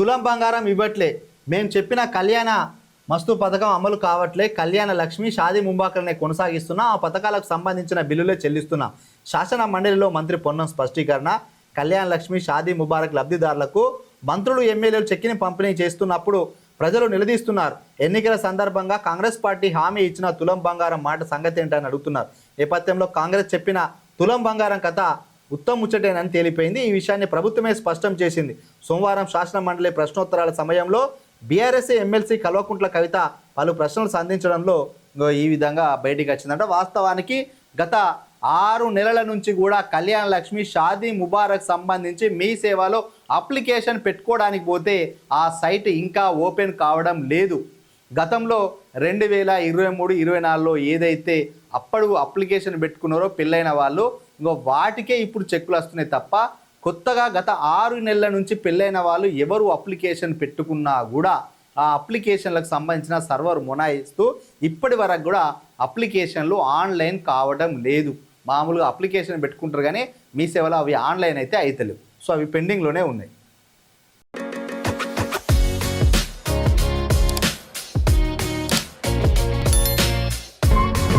తులం బంగారం ఇవ్వట్లే. మేము చెప్పిన కళ్యాణ మస్తు పథకం అమలు కావట్లే. కళ్యాణ లక్ష్మి షాదీ ముంబాకలనే కొనసాగిస్తున్నా. ఆ పథకాలకు సంబంధించిన బిల్లులే చెల్లిస్తున్నాం. శాసన మండలిలో మంత్రి పొన్నం స్పష్టీకరణ. కళ్యాణ లక్ష్మి షాదీ ముబారక్ లబ్ధిదారులకు మంత్రులు ఎమ్మెల్యేలు చెక్కిని పంపిణీ చేస్తున్నప్పుడు ప్రజలు నిలదీస్తున్నారు. ఎన్నికల సందర్భంగా కాంగ్రెస్ పార్టీ హామీ ఇచ్చిన తులం బంగారం మాట సంగతి ఏంటని అడుగుతున్నారు. నేపథ్యంలో కాంగ్రెస్ చెప్పిన తులం బంగారం కథ ఉత్తమ ముచ్చటేనని తేలిపోయింది. ఈ విషయాన్ని ప్రభుత్వమే స్పష్టం చేసింది. సోమవారం శాసన మండలి ప్రశ్నోత్తరాల సమయంలో బీఆర్ఎస్ ఎమ్మెల్సీ కల్వకుంట్ల కవిత పలు ప్రశ్నలు సంధించడంలో ఈ విధంగా బయటికి వచ్చిందంట. వాస్తవానికి గత ఆరు నెలల నుంచి కూడా కళ్యాణ లక్ష్మి షాదీ ముబారక్ సంబంధించి మీ సేవలో అప్లికేషన్ పెట్టుకోవడానికి పోతే ఆ సైట్ ఇంకా ఓపెన్ కావడం లేదు. గతంలో రెండు వేల ఇరవై మూడు ఇరవై నాలుగులో ఏదైతే అప్పుడు అప్లికేషన్ పెట్టుకున్నారో పెళ్ళైన వాళ్ళు ఇంకో వాటికే ఇప్పుడు చెక్కులు వస్తున్నాయి తప్ప కొత్తగా గత ఆరు నెలల నుంచి పెళ్ళైన వాళ్ళు ఎవరు అప్లికేషన్ పెట్టుకున్నా కూడా ఆ అప్లికేషన్లకు సంబంధించిన సర్వర్ మొనాయిస్తూ ఇప్పటి వరకు కూడా అప్లికేషన్లు ఆన్లైన్ కావడం లేదు. మామూలుగా అప్లికేషన్ పెట్టుకుంటారు కానీ మీ సేవలో అవి ఆన్లైన్ అయితే అవుతలేవు సో అవి పెండింగ్లోనే ఉన్నాయి.